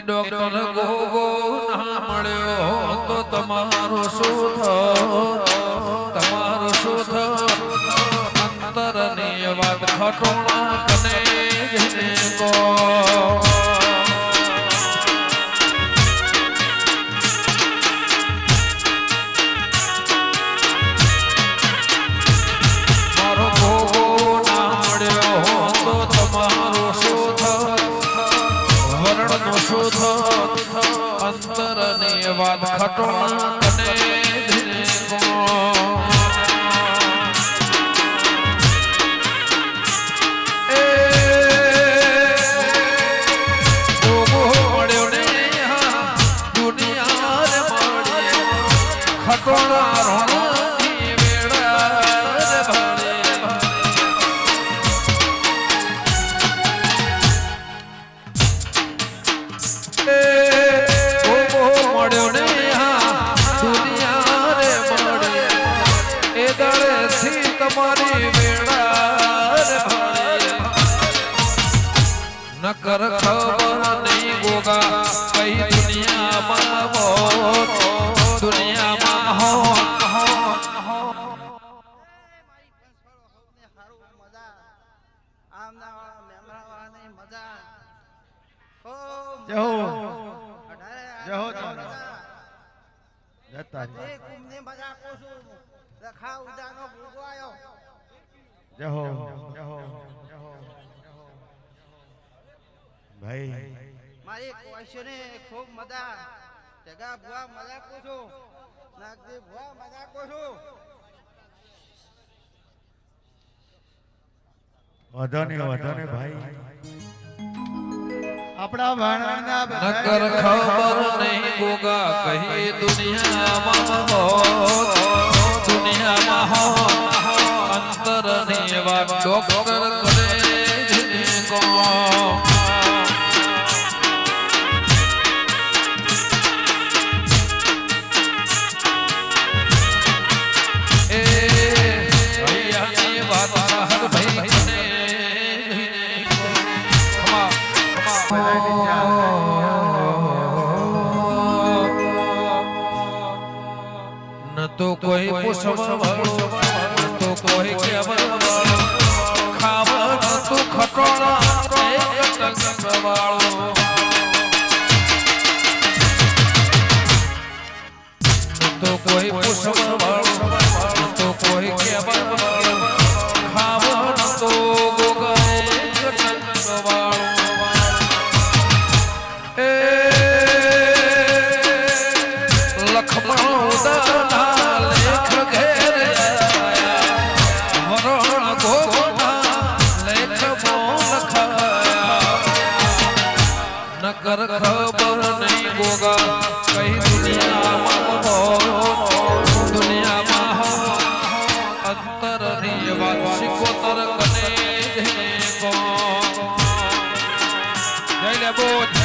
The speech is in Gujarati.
ડોક્ટર ગોગો ના મળ્યો તો તમારું શું તમારું શું અંતરની વાત ખટોણા કને જઈને વર્ણનો અંતર અંતરની વાત ખટોણા તને ને ખટોણા તમારી વેળા નકર ખબર નહીં ગોગા કઈ દુનિયામાં હો દુનિયામાં હો. સૌને મજા આમના વાળા રખા ઉદાનો ભોગો. ભાઈ. મારી ખૂબ મજા. જગા ભુવા મજા નાગજી ભુવા મજા વધો ને વધો ને ભાઈ. આપણા ભાણના નકર ખબર નહીં ગોગા દુનિયામાં દુનિયામાં ન તો કોઈ પૂછવા વાળો ન તો કોઈ કહેવા કોઈ પૂછવા વાળો તો કોઈ કહેવા વાળો ખાવા ન તો ગોગા એક ટંગ વાળો એ લખમણો દાના લેખ ખબર નહીં ગોગા vote